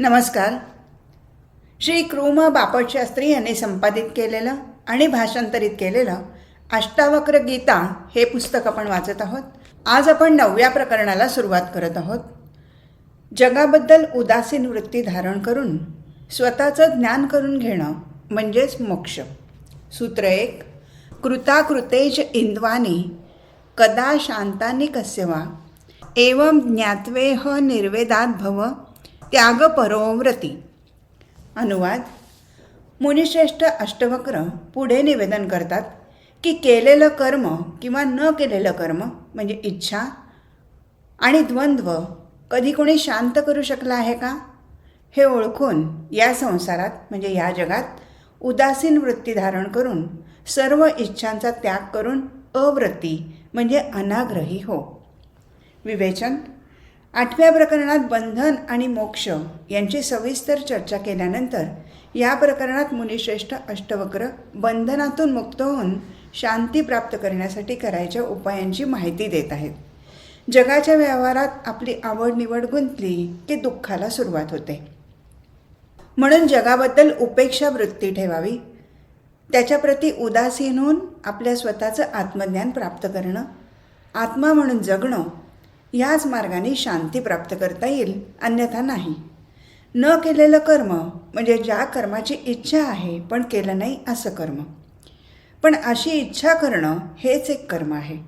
नमस्कार. श्री क्रूम बापटशास्त्री यांनी संपादित केलेलं आणि भाषांतरित केलेलं अष्टावक्र गीता हे पुस्तक आपण वाचत आहोत. आज आपण नवव्या प्रकरणाला सुरुवात करत आहोत. जगाबद्दल उदासीन वृत्ती धारण करून स्वतःचं ज्ञान करून घेणं म्हणजेच मोक्ष. सूत्र एक कृताकृतेज इंद्वानी कदा शांतानी कस्यवा एवं ज्ञात्वेह निर्वेदात भव त्याग परोव्रती अनुवाद. मुनिश्रेष्ठ अष्टवक्र पुढे निवेदन करतात की केलेलं कर्म किंवा न केलेलं कर्म म्हणजे इच्छा आणि द्वंद्व कधी कोणी शांत करू शकला आहे का? हे ओळखून या संसारात म्हणजे या जगात उदासीन वृत्ती धारण करून सर्व इच्छांचा त्याग करून अवृत्ती म्हणजे अनाग्रही हो. विवेचन. आठव्या प्रकरणात बंधन आणि मोक्ष यांची सविस्तर चर्चा केल्यानंतर या प्रकरणात मुनिश्रेष्ठ अष्टवक्र बंधनातून मुक्त होऊन शांती प्राप्त करण्यासाठी करायच्या उपायांची माहिती देत आहेत. जगाच्या व्यवहारात आपली आवड निवड गुंतली की दुःखाला सुरुवात होते. म्हणून जगाबद्दल उपेक्षा वृत्ती ठेवावी. त्याच्याप्रती उदासीन होऊन आपल्या स्वतःचं आत्मज्ञान प्राप्त करणं. आत्मा म्हणून जगणं याच मार्गाने शांती प्राप्त करता येईल अन्यथा नाही. न केलेलं कर्म म्हणजे ज्या कर्माची इच्छा आहे पण केलं नाही असं कर्म. पण अशी इच्छा करणं हेच एक कर्म आहे.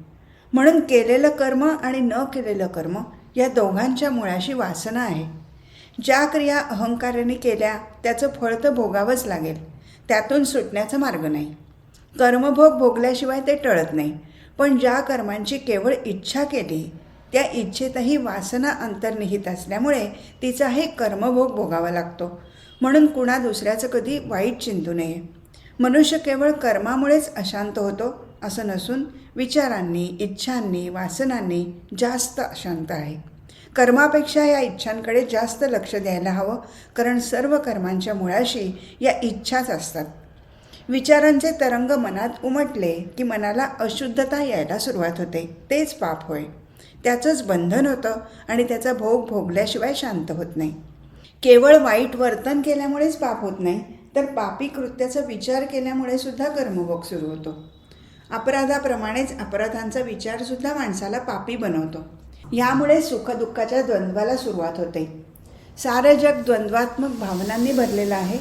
म्हणून केलेलं कर्म आणि न केलेलं कर्म या दोघांच्या मुळाशी वासना आहे. ज्या क्रिया अहंकाराने केल्या त्याचं फळ तर भोगावंच लागेल. त्यातून सुटण्याचा मार्ग नाही. कर्मभोग भोगल्याशिवाय ते टळत नाही. पण ज्या कर्मांची केवळ इच्छा केली त्या इच्छेतही वासना अंतर्निहित असल्यामुळे तिचा हे कर्मभोग भोगावा लागतो. म्हणून कुणा दुसऱ्याचं कधी वाईट चिंतू नये. मनुष्य केवळ कर्मामुळेच अशांत होतो असं नसून विचारांनी इच्छांनी वासनांनी जास्त अशांत आहे. कर्मापेक्षा या इच्छांकडे जास्त लक्ष द्यायला हवं कारण सर्व कर्मांच्या मुळाशी या इच्छाच असतात. विचारांचे तरंग मनात उमटले की मनाला अशुद्धता यायला सुरुवात होते तेच पाप होय. त्याचंच बंधन होतं आणि त्याचा भोग भोगल्याशिवाय शांत होत नाही. केवळ वाईट वर्तन केल्यामुळेच पाप होत नाही तर पापी कृत्याचा विचार केल्यामुळे सुद्धा कर्मभोग सुरू होतो. अपराधाप्रमाणेच अपराधांचा विचारसुद्धा माणसाला पापी बनवतो. यामुळे सुखदुःखाच्या द्वंद्वाला सुरुवात होते. सारं जग द्वंद्वात्मक भावनांनी भरलेलं आहे.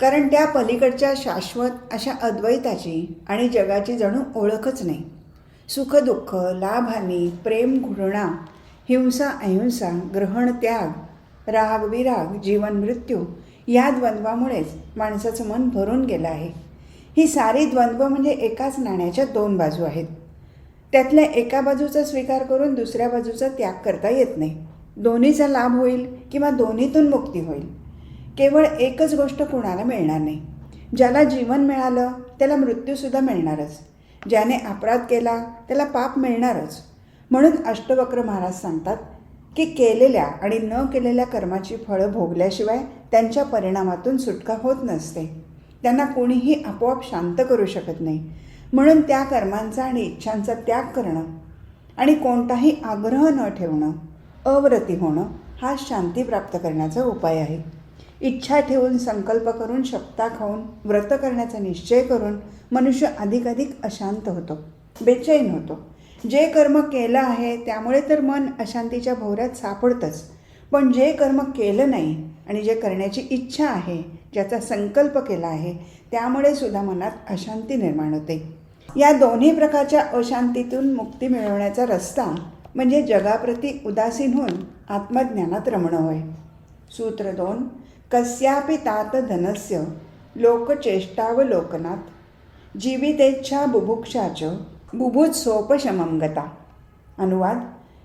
कारण त्या पलीकडच्या शाश्वत अशा अद्वैताची आणि जगाची जणू ओळखच नाही. सुखदुःख लाभहानी प्रेम घृणा हिंसा अहिंसा ग्रहण त्याग राग विराग जीवन मृत्यू या द्वंद्वामुळेच माणसाचं मन भरून गेलं आहे. ही सारी द्वंद्व म्हणजे एकाच नाण्याच्या दोन बाजू आहेत. त्यातल्या एका बाजूचा स्वीकार करून दुसऱ्या बाजूचा त्याग करता येत नाही. दोन्हीचा लाभ होईल किंवा दोन्हीतून मुक्ती होईल. केवळ एकच गोष्ट कुणाला मिळणार नाही. ज्याला जीवन मिळालं त्याला मृत्यूसुद्धा मिळणारच. ज्याने अपराध केला त्याला पाप मिळणारच. म्हणून अष्टवक्र महाराज सांगतात की केलेल्या आणि न केलेल्या कर्माची फळं भोगल्याशिवाय त्यांच्या परिणामातून सुटका होत नसते. त्यांना कोणीही आपोआप शांत करू शकत नाही. म्हणून त्या कर्मांचा आणि इच्छांचा त्याग करणं आणि कोणताही आग्रह न ठेवणं अव्रती होणं हा शांती प्राप्त करण्याचा उपाय आहे. इच्छा ठेवून संकल्प करून शक्ता खाऊन व्रत करण्याचा निश्चय करून मनुष्य अधिकाधिक अशांत होतो बेचैन होतो. जे कर्म केलं आहे त्यामुळे तर मन अशांतीच्या भोवऱ्यात सापडतंच. पण जे कर्म केलं नाही आणि जे करण्याची इच्छा आहे ज्याचा संकल्प केला आहे त्यामुळे सुद्धा मनात अशांती निर्माण होते. या दोन्ही प्रकारच्या अशांतीतून मुक्ती मिळवण्याचा रस्ता म्हणजे जगाप्रती उदासीन होऊन आत्मज्ञानात रमणं होय. सूत्र दोन कस्यापि तात धनस्य लोकचेष्टावलोकनात जीवितेच्छा बुभुक्षाच बुभुत सोपशमं गता अनुवाद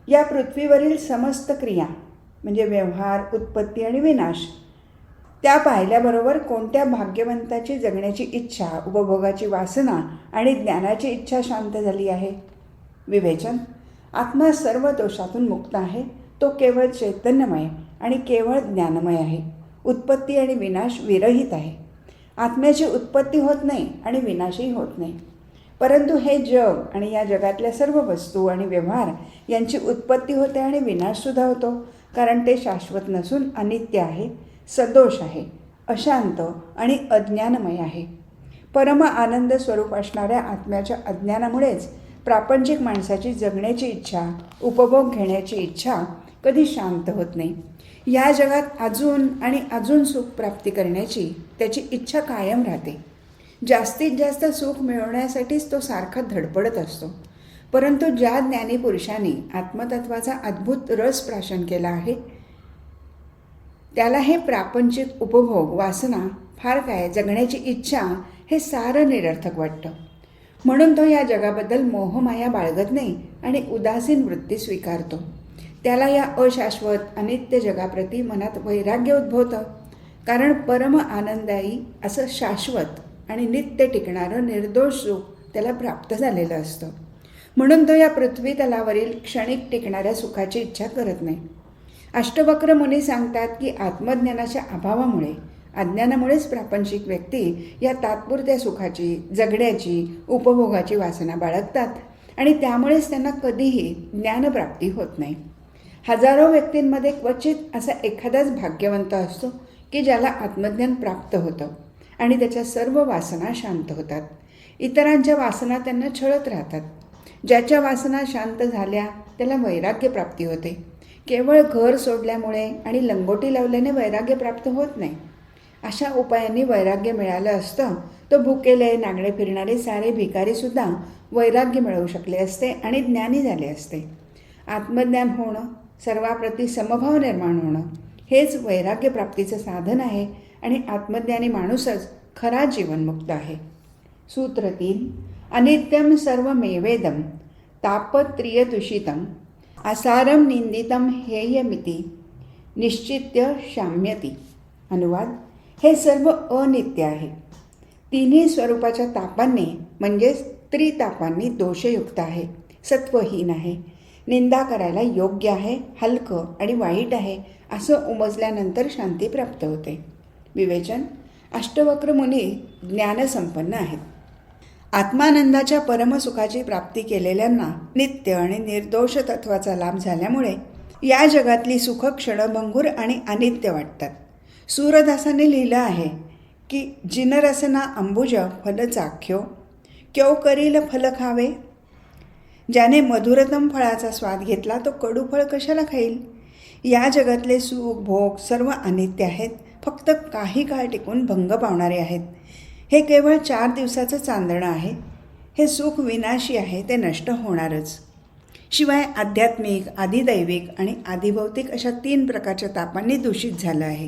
या पृथ्वीवरील समस्त क्रिया म्हणजे व्यवहार उत्पत्ती आणि विनाश त्या पाहिल्याबरोबर कोणत्या भाग्यवंताची जगण्याची इच्छा उपभोगाची वासना आणि ज्ञानाची इच्छा शांत झाली आहे? विवेचन आत्मा सर्व दोषातून मुक्त आहे तो केवळ चैतन्यमय आणि केवळ ज्ञानमय आहे. उत्पत्ती आणि विनाश विरहित आहे. आत्म्याची उत्पत्ती होत नाही आणि विनाशही होत नाही. परंतु हे जग आणि या जगातल्या सर्व वस्तू आणि व्यवहार यांची उत्पत्ती होते आणि विनाशसुद्धा होतो. कारण ते शाश्वत नसून अनित्य आहे सदोष आहे अशांत आणि अज्ञानमय आहे. परम आनंद स्वरूप असणाऱ्या आत्म्याच्या अज्ञानामुळेच प्रापंचिक माणसाची जगण्याची इच्छा उपभोग घेण्याची इच्छा कधी शांत होत नाही. या जगात अजून आणि अजून सुख प्राप्ती करण्याची त्याची इच्छा कायम राहते. जास्तीत जास्त सुख मिळवण्यासाठीच तो सारखा धडपडत असतो. परंतु ज्या ज्ञानीपुरुषाने आत्मतत्वाचा अद्भुत रस प्राशन केला आहे त्याला हे प्रापंचिक उपभोग वासना फार काय जगण्याची इच्छा हे सारं निरर्थक वाटतं. म्हणून तो या जगाबद्दल मोहमाया बाळगत नाही आणि उदासीन वृत्ती स्वीकारतो. त्याला या अशाश्वत अनित्य जगाप्रती मनात वैराग्य उद्भवतं. कारण परम आनंददायी असं शाश्वत आणि नित्य टिकणारं निर्दोष सुख त्याला प्राप्त झालेलं असतं. म्हणून तो या पृथ्वी तलावरील क्षणिक टिकणाऱ्या सुखाची इच्छा करत नाही. अष्टवक्र मुनी सांगतात की आत्मज्ञानाच्या अभावामुळे अज्ञानामुळेच प्रापंचिक व्यक्ती या तात्पुरत्या सुखाची जगण्याची उपभोगाची वासना बाळगतात आणि त्यामुळेच त्यांना कधीही ज्ञानप्राप्ती होत नाही. हजारो व्यक्तींमध्ये क्वचित असा एखादाच भाग्यवंत असतो की ज्याला आत्मज्ञान प्राप्त होतं आणि त्याच्या सर्व वासना शांत होतात. इतरांच्या वासना त्यांना छळत राहतात. ज्याच्या वासना शांत झाल्या त्याला वैराग्य प्राप्ती होते. केवळ घर सोडल्यामुळे आणि लंगोटी लावल्याने वैराग्य प्राप्त होत नाही. अशा उपायांनी वैराग्य मिळालं असतं तर भुकेले नागडे फिरणारे सारे भिकारीसुद्धा वैराग्य मिळवू शकले असते आणि ज्ञानी झाले असते. आत्मज्ञान होणं सर्वाप्रती समभाव निर्माण होणं हेच वैराग्य प्राप्तीचं साधन आहे आणि आत्मज्ञानी माणूसच खरा जीवनमुक्त आहे. सूत्र तीन अनित्यम सर्व मेवेदम तापत्रियदूषितम असारम निंदितम हेयमिती निश्चित्य शाम्यती. अनुवाद हे सर्व अनित्य आहे. तिन्ही स्वरूपाच्या तापांनी म्हणजेच त्रितापांनी दोषयुक्त आहे सत्वहीन आहे. निंदा करायला योग्य आहे हलकं आणि वाईट आहे असं उमजल्यानंतर शांती प्राप्त होते. विवेचन अष्टवक्र मुनी ज्ञानसंपन्न आहेत. आत्मानंदाच्या परमसुखाची प्राप्ती केलेल्यांना नित्य आणि निर्दोष तत्वाचा लाभ झाल्यामुळे या जगातली सुख क्षणभंगूर आणि अनित्य वाटतात. सूरदासाने लिहिलं आहे की जिनरसना अंबुज फल चाख्यो करील फल खावे ज्याने मधुरतम फळाचा स्वाद घेतला तो कडू फळ कशाला खाईल? या जगातले सुख भोग सर्व अनित्य आहेत. फक्त काही काळ टिकून भंग पावणारे आहेत. हे केवळ चार दिवसाचं चांदणं आहे. हे सुख विनाशी आहे ते नष्ट होणारच. शिवाय आध्यात्मिक आदिदैविक आणि आदिभौतिक अशा तीन प्रकारच्या तापांनी दूषित झालं आहे.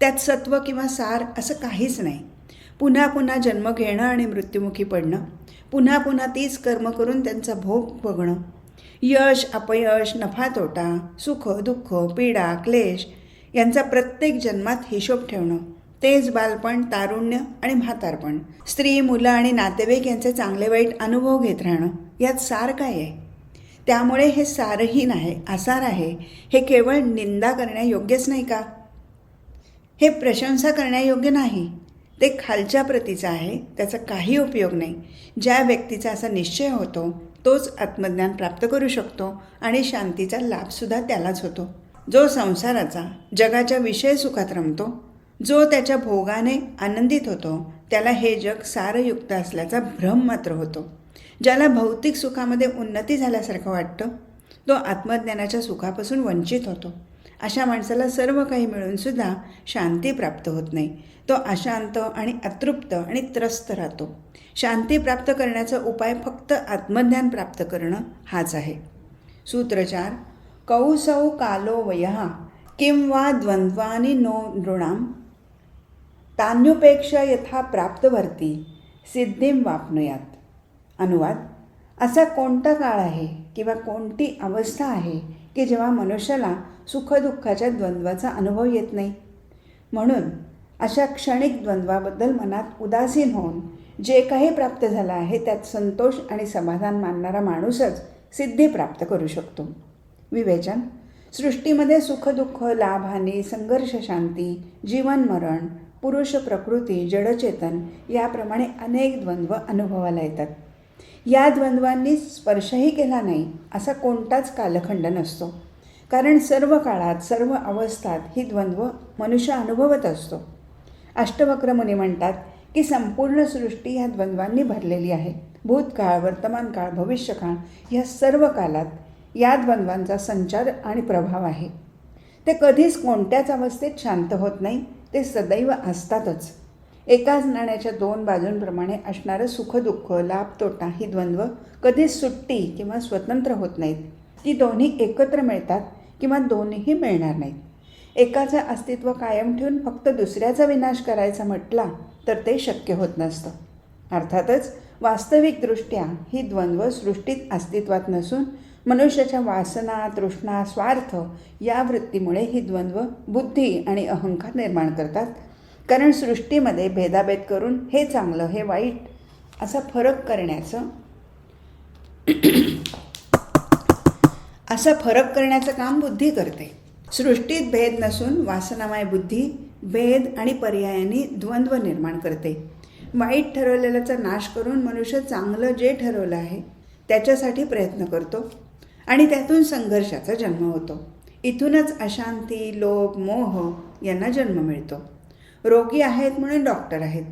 त्यात सत्व किंवा सार असं काहीच नाही. पुन्हा पुन्हा जन्म घेणं आणि मृत्युमुखी पडणं पुन्हा पुन्हा तीच कर्म करून त्यांचा भोग बघणं. यश अपयश नफा तोटा सुख दुःख पीडा क्लेश यांचा प्रत्येक जन्मात हिशोब ठेवणं. तेच बालपण तारुण्य आणि म्हातारपण. स्त्री मुलं आणि नातेवाईक यांचे चांगले वाईट अनुभव घेत राहणं. यात सार काय आहे? त्यामुळे हे सारहीन आहे आसार आहे. हे केवळ निंदा करण्यायोग्यच नाही का? हे प्रशंसा करण्यायोग्य नाही. ते खालच्या प्रतीचं आहे त्याचा काही उपयोग नाही. ज्या व्यक्तीचा असा निश्चय होतो तोच आत्मज्ञान प्राप्त करू शकतो आणि शांतीचा लाभसुद्धा त्यालाच होतो. जो संसाराचा जगाच्या विषय सुखात रमतो जो त्याच्या भोगाने आनंदित होतो त्याला हे जग सारयुक्त असल्याचा भ्रम मात्र होतो. ज्याला भौतिक सुखामध्ये उन्नती झाल्यासारखं वाटतं तो आत्मज्ञानाच्या सुखापासून वंचित होतो. अशा माणसाला सर्व काही मिळूनसुद्धा शांती प्राप्त होत नाही. तो अशांत आणि अतृप्त आणि त्रस्त राहतो. शांती प्राप्त करण्याचा उपाय फक्त आत्मज्ञान प्राप्त करणं हाच आहे. सूत्रचार कौसौ कालो वयः किंवा द्वंद्वानी नो नृणाम तान्युपेक्षा यथा प्राप्तवर्ती सिद्धीम वापनुयात. अनुवाद असा कोणता काळ आहे किंवा कोणती अवस्था आहे की जेव्हा मनुष्याला सुखदुःखाच्या द्वंद्वाचा अनुभव येत नाही. म्हणून अशा क्षणिक द्वंद्वाबद्दल मनात उदासीन होऊन जे काही प्राप्त झालं आहे त्यात संतोष आणि समाधान मानणारा माणूसच सिद्धी प्राप्त करू शकतो. विवेचन. सृष्टीमध्ये सुखदुःख लाभहानी संघर्ष शांती जीवन मरण पुरुष प्रकृती जडचेतन याप्रमाणे अनेक द्वंद्व अनुभवाला येतात. या द्वंद्वांनी स्पर्शही केला नाही असा कोणताच कालखंड नसतो. कारण सर्व काळात सर्व अवस्थात ही द्वंद्व मनुष्य अनुभवत असतो. अष्टवक्र मुनी म्हणतात की संपूर्ण सृष्टी ह्या द्वंद्वांनी भरलेली आहे. भूतकाळ वर्तमान काळ भविष्यकाळ ह्या सर्व कालात या द्वंद्वांचा संचार आणि प्रभाव आहे. ते कधीच कोणत्याच अवस्थेत शांत होत नाही ते सदैव असतातच. एकाच नाण्याच्या दोन बाजूंप्रमाणे असणारं सुखदुःख लाभ तोटा ही द्वंद्व कधीच सुट्टी किंवा स्वतंत्र होत नाहीत. ती दोन्ही एकत्र मिळतात किंवा दोन्हीही मिळणार नाहीत. एकाचं अस्तित्व कायम ठेवून फक्त दुसऱ्याचा विनाश करायचा म्हटला तर ते शक्य होत नसतं. अर्थातच वास्तविकदृष्ट्या ही द्वंद्व सृष्टीत अस्तित्वात नसून मनुष्याच्या वासना तृष्णा स्वार्थ या वृत्तीमुळे ही द्वंद्व बुद्धी आणि अहंकार निर्माण करतात. कारण सृष्टीमध्ये भेदाभेद करून हे चांगलं हे वाईट असा फरक करण्याचं असा फरक करण्याचं काम बुद्धी करते. सृष्टीत भेद नसून वासनामय बुद्धी भेद आणि पर्यायाने द्वंद्व निर्माण करते. वाईट ठरवलेल्याचा नाश करून मनुष्य चांगलं जे ठरवलं आहे त्याच्यासाठी प्रयत्न करतो आणि त्यातून संघर्षाचा जन्म होतो. इथूनच अशांती लोभ मोह यांना जन्म मिळतो. रोगी आहेत म्हणून डॉक्टर आहेत.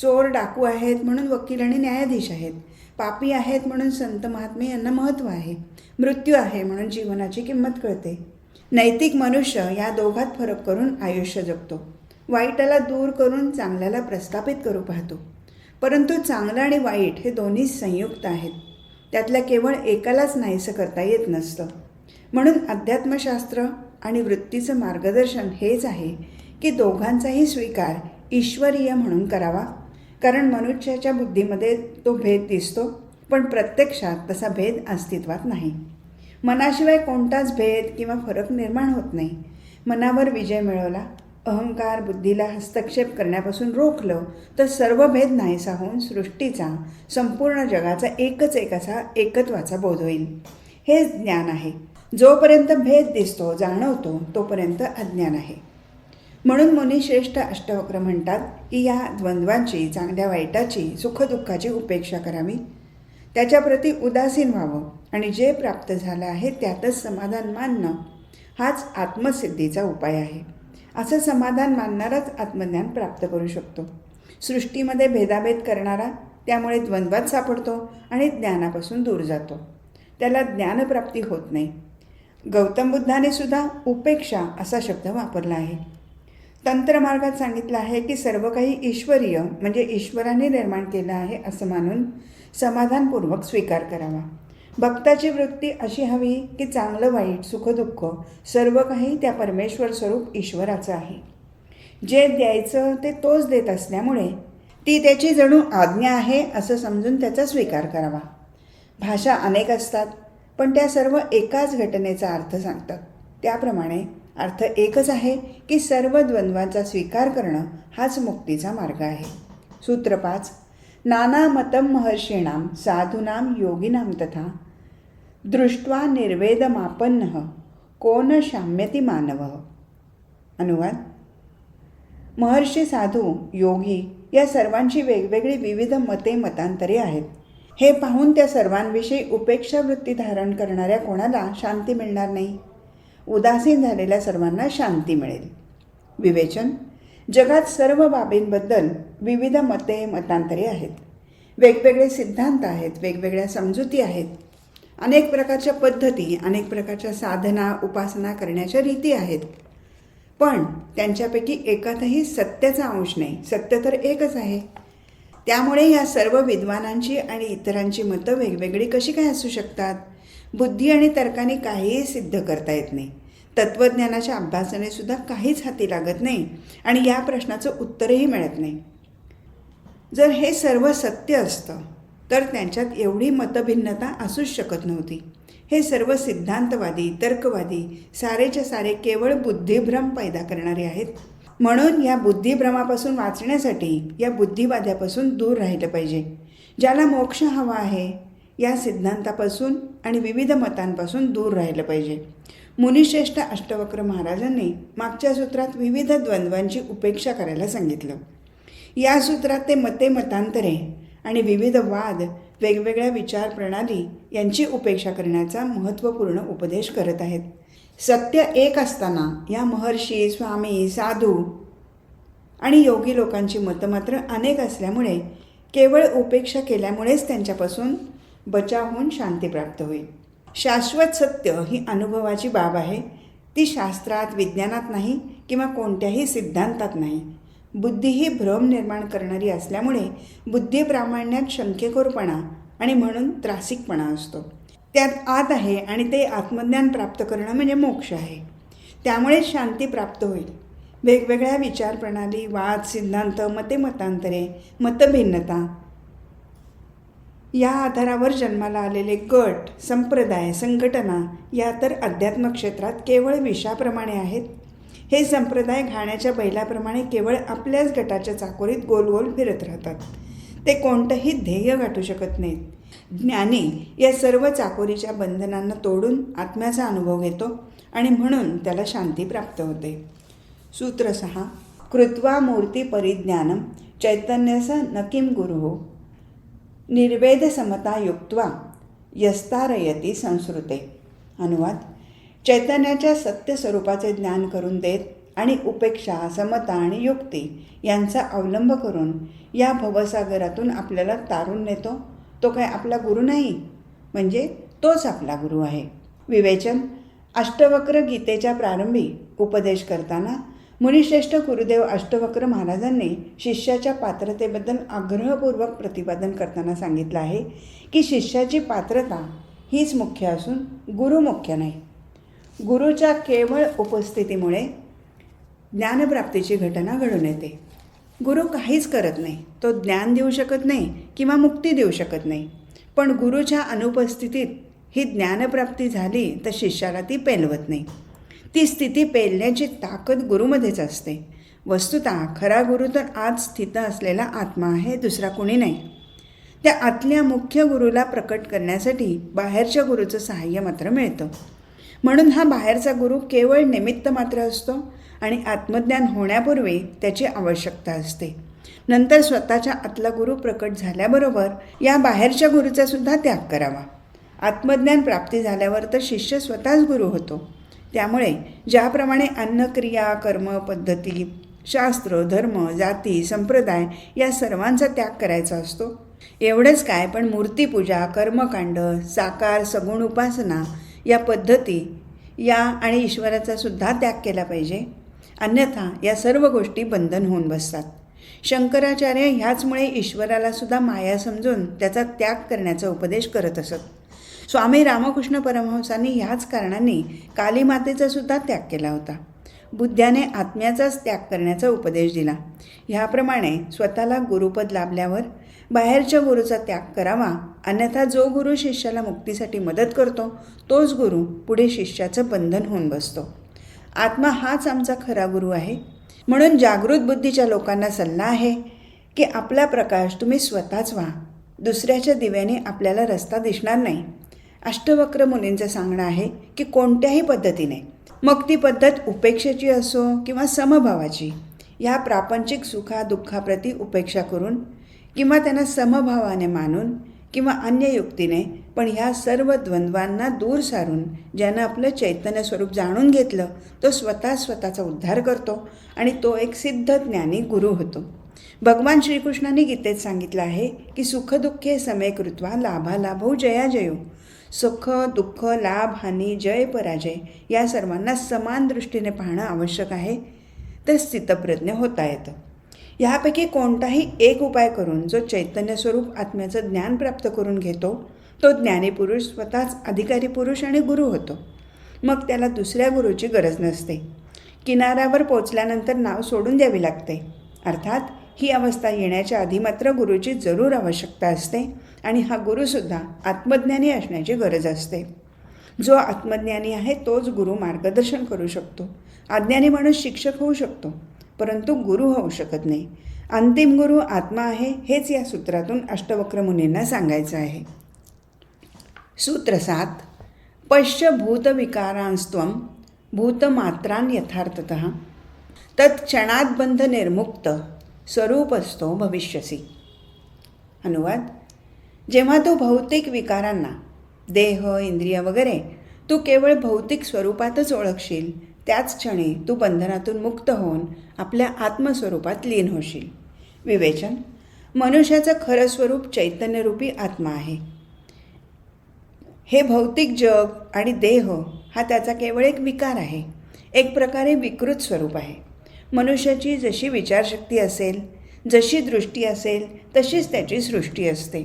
चोर डाकू आहेत म्हणून वकील आणि न्यायाधीश आहेत. पापी आहेत म्हणून संत महात्मे यांना महत्त्व आहे. मृत्यू आहे म्हणून जीवनाची किंमत कळते. नैतिक मनुष्य या दोघात फरक करून आयुष्य जगतो. वाईटाला दूर करून चांगल्याला प्रस्थापित करू पाहतो. परंतु चांगलं आणि वाईट हे दोन्ही संयुक्त आहेत. त्यातल्या केवळ एकालाच नाहीसं करता येत नसतं. म्हणून अध्यात्मशास्त्र आणि वृत्तीचं मार्गदर्शन हेच आहे की दोघांचाही स्वीकार ईश्वरीय म्हणून करावा. कारण मनुष्याच्या बुद्धीमध्ये तो भेद दिसतो पण प्रत्यक्षात तसा भेद अस्तित्वात नाही. मनाशिवाय कोणताच भेद किंवा फरक निर्माण होत नाही. मनावर विजय मिळवला अहंकार बुद्धीला हस्तक्षेप करण्यापासून रोखलं तर सर्व भेद नाहीसा होऊन सृष्टीचा संपूर्ण जगाचा एकच एक असा एकत्वाचा बोध होईल. हे ज्ञान आहे. जोपर्यंत भेद दिसतो जाणवतो तोपर्यंत अज्ञान आहे. म्हणून मुनिश्रेष्ठ अष्टवक्र म्हणतात की या द्वंद्वांची चांगल्या वाईटाची सुखदुःखाची उपेक्षा करावी. त्याच्याप्रती उदासीन व्हावं आणि जे प्राप्त झालं आहे त्यातच समाधान मानणं हाच आत्मसिद्धीचा उपाय आहे. असं समाधान मानणाराच आत्मज्ञान प्राप्त करू शकतो. सृष्टीमध्ये भेदाभेद करणारा त्यामुळे द्वंद्वात सापडतो आणि ज्ञानापासून दूर जातो. त्याला ज्ञानप्राप्ती होत नाही. गौतम बुद्धाने सुद्धा उपेक्षा असा शब्द वापरला आहे. तंत्रमार्गात सांगितलं आहे की सर्व काही ईश्वरीय म्हणजे ईश्वराने निर्माण केलं आहे असं मानून समाधानपूर्वक स्वीकार करावा. भक्ताची वृत्ती अशी हवी की चांगलं वाईट सुखदुःख सर्व काही त्या परमेश्वर स्वरूप ईश्वराचं आहे. जे द्यायचं ते तोच देत असल्यामुळे ती त्याची जणू आज्ञा आहे असं समजून त्याचा स्वीकार करावा. भाषा अनेक असतात पण त्या सर्व एकाच घटनेचा अर्थ सांगतात. त्याप्रमाणे अर्थ एकच आहे की सर्व द्वंद्वांचा स्वीकार करणं हाच मुक्तीचा मार्ग आहे. सूत्र पाच नाना मतम महर्षीणाम साधूनाम योगिनाम तथा दृष्ट्वा निर्वेदमापन्न कोण शाम्यती मानव. अनुवाद. महर्षी साधू योगी या सर्वांची वेगवेगळी विविध मते मतांतरे आहेत. हे पाहून त्या सर्वांविषयी उपेक्षा वृत्ती धारण करणाऱ्या कोणाला शांती मिळणार नाही? उदासीन झालेल्या सर्वांना शांती मिळेल. विवेचन. जगात सर्व बाबींबद्दल विविध मते मतांतरे आहेत. वेगवेगळे सिद्धांत आहेत वेगवेगळ्या समजुती आहेत. अनेक प्रकारच्या पद्धती अनेक प्रकारच्या साधना उपासना करण्याच्या रीती आहेत. पण त्यांच्यापैकी एकातही सत्याचा अंश नाही. सत्य तर एकच आहे. त्यामुळे या सर्व विद्वानांची आणि इतरांची मतं वेगवेगळी कशी काय असू शकतात? बुद्धी आणि तर्काने काहीही सिद्ध करता येत नाही. तत्त्वज्ञानाच्या अभ्यासाने सुद्धा काहीच हाती लागत नाही आणि या प्रश्नाचं उत्तरही मिळत नाही. जर हे सर्व सत्य असतं तर त्यांच्यात एवढी मतभिन्नता असूच शकत नव्हती. हे सर्व सिद्धांतवादी तर्कवादी सारेच्या सारे केवळ बुद्धिभ्रम पैदा करणारे आहेत. म्हणून या बुद्धिभ्रमापासून वाचण्यासाठी या बुद्धिवाद्यापासून दूर राहिलं पाहिजे. ज्याला मोक्ष हवा आहे या सिद्धांतापासून आणि विविध मतांपासून दूर राहिलं पाहिजे. मुनिश्रेष्ठ अष्टवक्र महाराजांनी मागच्या सूत्रात विविध द्वंद्वांची उपेक्षा करायला सांगितलं. या सूत्रात ते मते मतांतरे आणि विविध वाद वेगवेगळ्या विचार प्रणाली यांची उपेक्षा करण्याचा महत्त्वपूर्ण उपदेश करत आहेत. सत्य एक असताना या महर्षी स्वामी साधू आणि योगी लोकांची मतं मात्र अनेक असल्यामुळे केवळ उपेक्षा केल्यामुळेच त्यांच्यापासून बचाव होऊन शांती प्राप्त होईल. शाश्वत सत्य ही अनुभवाची बाब आहे. ती शास्त्रात विज्ञानात नाही किंवा कोणत्याही सिद्धांतात नाही. बुद्धी ही भ्रम निर्माण करणारी असल्यामुळे बुद्धिप्रामाण्यात शंकेखोरपणा आणि म्हणून त्रासिकपणा असतो. त्यात आत आहे आणि ते आत्मज्ञान प्राप्त करणं म्हणजे मोक्ष आहे. त्यामुळे शांती प्राप्त होईल. वेगवेगळ्या विचारप्रणाली वाद सिद्धांत मते मतांतरे मतभिन्नता या आधारावर जन्माला आलेले गट संप्रदाय संघटना या तर अध्यात्म क्षेत्रात केवळ विषाप्रमाणे आहेत. हे संप्रदाय घाण्याच्या बैलाप्रमाणे केवळ आपल्याच गटाच्या चाकोरीत गोल गोल फिरत राहतात. ते कोणतंही ध्येय गाठू शकत नाहीत. ज्ञानी या सर्व चाकोरीच्या बंधनांना तोडून आत्म्याचा अनुभव घेतो आणि म्हणून त्याला शांती प्राप्त होते. सूत्र सहा कृत्वा मूर्ती परिज्ञानम चैतन्यस नकीम गुरु। निर्वेद समता युक्त्वा यस्तारयती संस्कृते. अनुवाद. चैतन्याच्या सत्य स्वरूपाचे ज्ञान करून देत आणि उपेक्षा समता आणि युक्ती यांचा अवलंब करून या भवसागरातून आपल्याला तारून नेतो. तो काय आपला गुरु नाही? म्हणजे तोच आपला गुरु आहे. विवेचन. अष्टवक्र गीतेच्या प्रारंभी उपदेश करताना मुनिश्रेष्ठ गुरुदेव अष्टवक्र महाराजांनी शिष्याच्या पात्रतेबद्दल आग्रहपूर्वक प्रतिपादन करताना सांगितलं आहे की शिष्याची पात्रता हीच मुख्य असून गुरु मुख्य नाही. गुरुच्या केवळ उपस्थितीमुळे ज्ञानप्राप्तीची घटना घडून येते. गुरु काहीच करत नाही. तो ज्ञान देऊ शकत नाही किंवा मुक्ती देऊ शकत नाही. पण गुरुच्या अनुपस्थितीत ही ज्ञानप्राप्ती झाली तर शिष्याला ती पेलवत नाही. ती स्थिती पेलण्याची ताकद गुरुमध्येच असते. वस्तुता खरा गुरु तर आज स्थित असलेला आत्मा आहे दुसरा कोणी नाही. त्या आतल्या मुख्य गुरुला प्रकट करण्यासाठी बाहेरच्या गुरुचं सहाय्य मात्र मिळतं. म्हणून हा बाहेरचा गुरु केवळ निमित्त मात्र असतो आणि आत्मज्ञान होण्यापूर्वी त्याची आवश्यकता असते. नंतर स्वतःच्या आतला गुरु प्रकट झाल्याबरोबर या बाहेरच्या गुरुचा सुद्धा त्याग करावा. आत्मज्ञान प्राप्ती झाल्यावर तर शिष्य स्वतःच गुरु होतो. त्यामुळे ज्याप्रमाणे अन्नक्रिया कर्म पद्धती शास्त्र धर्म जाती संप्रदाय या सर्वांचा त्याग करायचा असतो. एवढंच काय पण मूर्तीपूजा कर्मकांड साकार सगुण उपासना या पद्धती या आणि ईश्वराचा सुद्धा त्याग केला पाहिजे. अन्यथा या सर्व गोष्टी बंधन होऊन बसतात. शंकराचार्य ह्याचमुळे ईश्वराला सुद्धा माया समजून त्याचा त्याग करण्याचा उपदेश करत असत. स्वामी रामकृष्ण परमहंसांनी ह्याच कारणांनी कालीमातेचा सुद्धा त्याग केला होता. बुद्ध्याने आत्म्याचाच त्याग करण्याचा उपदेश दिला. ह्याप्रमाणे स्वतःला गुरुपद लाभल्यावर बाहेरच्या गुरुचा त्याग करावा अन्यथा जो गुरु शिष्याला मुक्तीसाठी मदत करतो तोच गुरु पुढे शिष्याचं बंधन होऊन बसतो. आत्मा हाच आमचा खरा गुरु आहे. म्हणून जागृत बुद्धीच्या लोकांना सल्ला आहे की आपला प्रकाश तुम्ही स्वतःच व्हा. दुसऱ्याच्या दिव्याने आपल्याला रस्ता दिसणार नाही. अष्टवक्र मुलींचं सांगणं आहे की कोणत्याही पद्धतीने. मग ती पद्धत उपेक्षेची असो किंवा समभावाची या प्रापंचिक सुखादुःखाप्रती उपेक्षा करून किंवा त्यांना समभावाने मानून किंवा अन्य युक्तीने पण ह्या सर्व द्वंद्वांना दूर सारून ज्यानं आपलं चैतन्य स्वरूप जाणून घेतलं तो स्वतः स्वतःचा उद्धार करतो आणि तो एक सिद्ध ज्ञानी गुरु होतो. भगवान श्रीकृष्णाने गीतेत सांगितलं आहे की सुखदुःखे समय कृत्वा जया जयो. सुख दुःख लाभ हानी जय पराजय या सर्वांना समान दृष्टीने पाहणं आवश्यक आहे. तर स्थितप्रज्ञ होता येतं. ह्यापैकी कोणताही एक उपाय करून जो चैतन्य स्वरूप आत्म्याचं ज्ञान प्राप्त करून घेतो तो ज्ञानी पुरुष स्वतःच अधिकारी पुरुष आणि गुरु होतो. मग त्याला दुसऱ्या गुरुची गरज नसते. किनाऱ्यावर पोचल्यानंतर नाव सोडून द्यावी लागते. अर्थात ही अवस्था येण्याच्या आधी मात्र गुरुची जरूर आवश्यकता असते आणि हा गुरुसुद्धा आत्मज्ञानी असण्याची गरज असते. जो आत्मज्ञानी आहे तोच गुरु मार्गदर्शन करू शकतो. अज्ञानी माणूस शिक्षक होऊ शकतो परंतु गुरु होऊ शकत नाही. अंतिम गुरु आत्मा आहे हेच या सूत्रातून अष्टवक्र मुनींना सांगायचं आहे. सूत्र सात पश्य भूतविकारांस्त्वं भूतमात्रां यथार्थत तत्क्षणात बंध निर्मुक्त स्वरूप असतो भविष्यसी. अनुवाद जेव्हा तो भौतिक विकारांना देह इंद्रिय वगैरे तू केवळ भौतिक स्वरूपातच ओळखशील त्याच क्षणी तू बंधनातून मुक्त होऊन आपल्या आत्मस्वरूपात लीन होशील. विवेचन मनुष्याचं खरं स्वरूप चैतन्यरूपी आत्मा आहे. हे भौतिक जग आणि देह हा त्याचा केवळ एक विकार आहे एक प्रकारे विकृत स्वरूप आहे. मनुष्याची जशी विचारशक्ती असेल जशी दृष्टी असेल तशीच त्याची सृष्टी असते.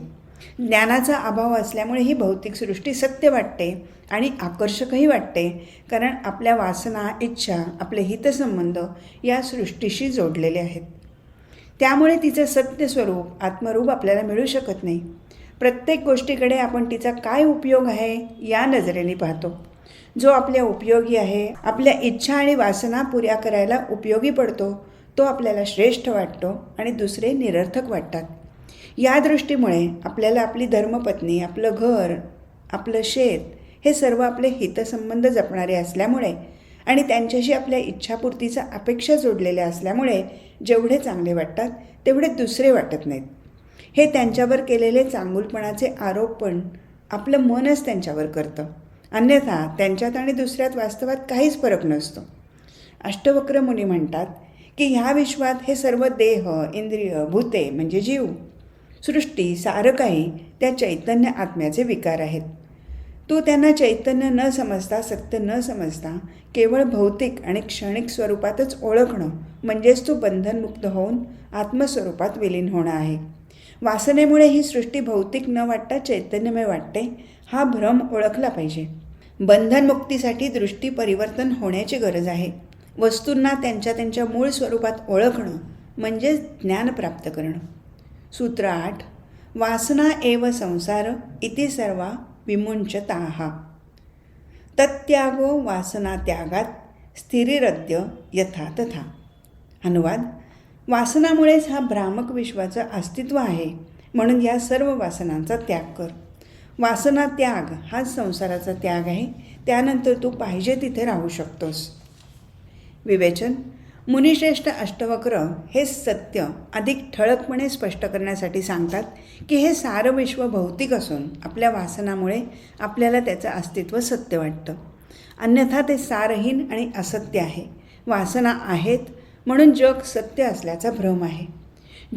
ज्ञानाचा अभाव असल्यामुळे ही भौतिक सृष्टी सत्य वाटते आणि आकर्षकही वाटते कारण आपल्या वासना इच्छा आपले हितसंबंध या सृष्टीशी जोडलेले आहेत. त्यामुळे तिचं सत्य स्वरूप आत्मरूप आपल्याला मिळू शकत नाही. प्रत्येक गोष्टीकडे आपण तिचा काय उपयोग आहे या नजरेने पाहतो. जो आपल्या उपयोगी आहे आपल्या इच्छा आणि वासना पुऱ्या करायला उपयोगी पडतो तो आपल्याला श्रेष्ठ वाटतो आणि दुसरे निरर्थक वाटतात. या दृष्टीमुळे आपल्याला आपली धर्मपत्नी आपलं घर आपलं शेत हे सर्व आपले हितसंबंध जपणारे असल्यामुळे आणि त्यांच्याशी आपल्या इच्छापूर्तीचा अपेक्षा जोडलेल्या असल्यामुळे जेवढे चांगले वाटतात तेवढे दुसरे वाटत नाहीत. हे त्यांच्यावर केलेले चांगुलपणाचे आरोप पण आपलं मनच त्यांच्यावर करतं. अन्यथा त्यांच्यात आणि दुसऱ्यात वास्तवात काहीच फरक नसतो. अष्टवक्र मुनी म्हणतात की ह्या विश्वात हे सर्व देह इंद्रिय भूते म्हणजे जीव सृष्टी सारं काही त्या चैतन्य आत्म्याचे विकार आहेत. तू त्यांना चैतन्य न समजता सत्य न समजता केवळ भौतिक आणि क्षणिक स्वरूपातच ओळखणं म्हणजेच तू बंधनमुक्त होऊन आत्मस्वरूपात विलीन होणं आहे. वासनेमुळे ही सृष्टी भौतिक न वाटता चैतन्यमय वाटते हा भ्रम ओळखला पाहिजे. बंधनमुक्तीसाठी दृष्टी परिवर्तन होण्याची गरज आहे. वस्तूंना त्यांच्या त्यांच्या मूळ स्वरूपात ओळखणं म्हणजेच ज्ञान प्राप्त करणं. सूत्र आठ वासना एव संसार इति सर्वा विमुंचताहा तत्यागो वासना त्यागात स्थिरिरद्य यथा तथा. अनुवाद वासनामुळेच हा भ्रामक विश्वाचं अस्तित्व आहे म्हणून या सर्व वासनांचा त्याग कर. वासना त्याग हाच संसाराचा त्याग आहे. त्यानंतर तू पाहिजे तिथे राहू शकतोस. विवेचन. मुनिश्रेष्ठ अष्टवक्र हे सत्य अधिक ठळकपणे स्पष्ट करण्यासाठी सांगतात की हे सारं विश्व भौतिक असून आपल्या वासनामुळे आपल्याला त्याचं अस्तित्व सत्य वाटतं. अन्यथा ते सारहीन आणि असत्य आहे. वासना आहेत म्हणून जग सत्य असल्याचा भ्रम आहे.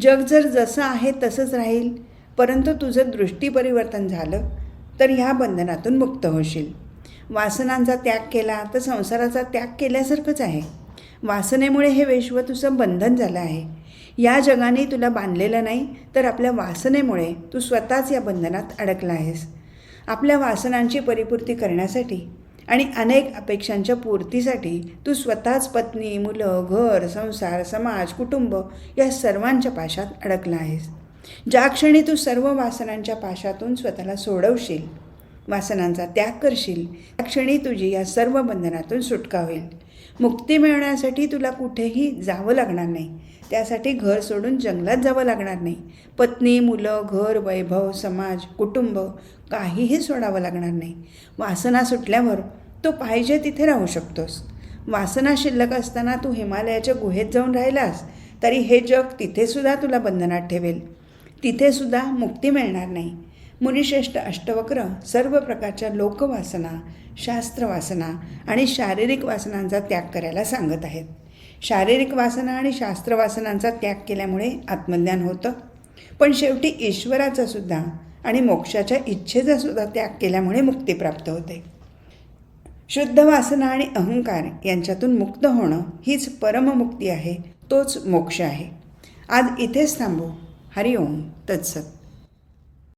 जग जर जसं आहे तसंच राहील. परंतु तुझं दृष्टीपरिवर्तन झालं तर ह्या बंधनातून मुक्त होशील. वासनांचा त्याग केला तर संसाराचा त्याग केल्यासारखंच आहे. वासनेमुळे हे विश्व तुझं बंधन झालं आहे. या जगाने तुला बांधलेलं नाही तर आपल्या वासनेमुळे तू स्वतःच या बंधनात अडकला आहेस. आपल्या वासनांची परिपूर्ती करण्यासाठी आणि अनेक अपेक्षांच्या पूर्तीसाठी तू स्वतःच पत्नी मुलं घर संसार समाज कुटुंब या सर्वांच्या पाशात अडकला आहेस. ज्या क्षणी तू सर्व वासनांच्या पाशातून स्वतःला सोडवशील वासनांचा त्याग करशील त्या क्षणी तुझी या सर्व बंधनातून सुटका होईल. मुक्ती मिळवण्यासाठी तुला कुठेही जावं लागणार नाही. त्यासाठी घर सोडून जंगलात जावं लागणार नाही. पत्नी मुलं घर वैभव समाज कुटुंब काहीही सोडावं लागणार नाही. वासना सुटल्यावर तो पाहिजे तिथे राहू शकतोस. वासना शिल्लक असताना तू हिमालयाच्या गुहेत जाऊन राहिलास तरी हे जग तिथेसुद्धा तुला बंधनात ठेवेल. तिथेसुद्धा मुक्ती मिळणार नाही. मुनिश्रेष्ठ अष्टवक्र सर्व प्रकारच्या लोकवासना शास्त्रवासना आणि शारीरिक वासनांचा त्याग करायला सांगत आहेत. शारीरिक वासना आणि शास्त्रवासनांचा त्याग केल्यामुळे आत्मज्ञान होतं. पण शेवटी ईश्वराचा सुद्धा आणि मोक्षाच्या इच्छेचा सुद्धा त्याग केल्यामुळे मुक्ती प्राप्त होते. शुद्ध वासना आणि अहंकार यांच्यातून मुक्त होणं हीच परममुक्ती आहे तोच मोक्ष आहे. आज इथेच थांबू. हरिओम तत्सत.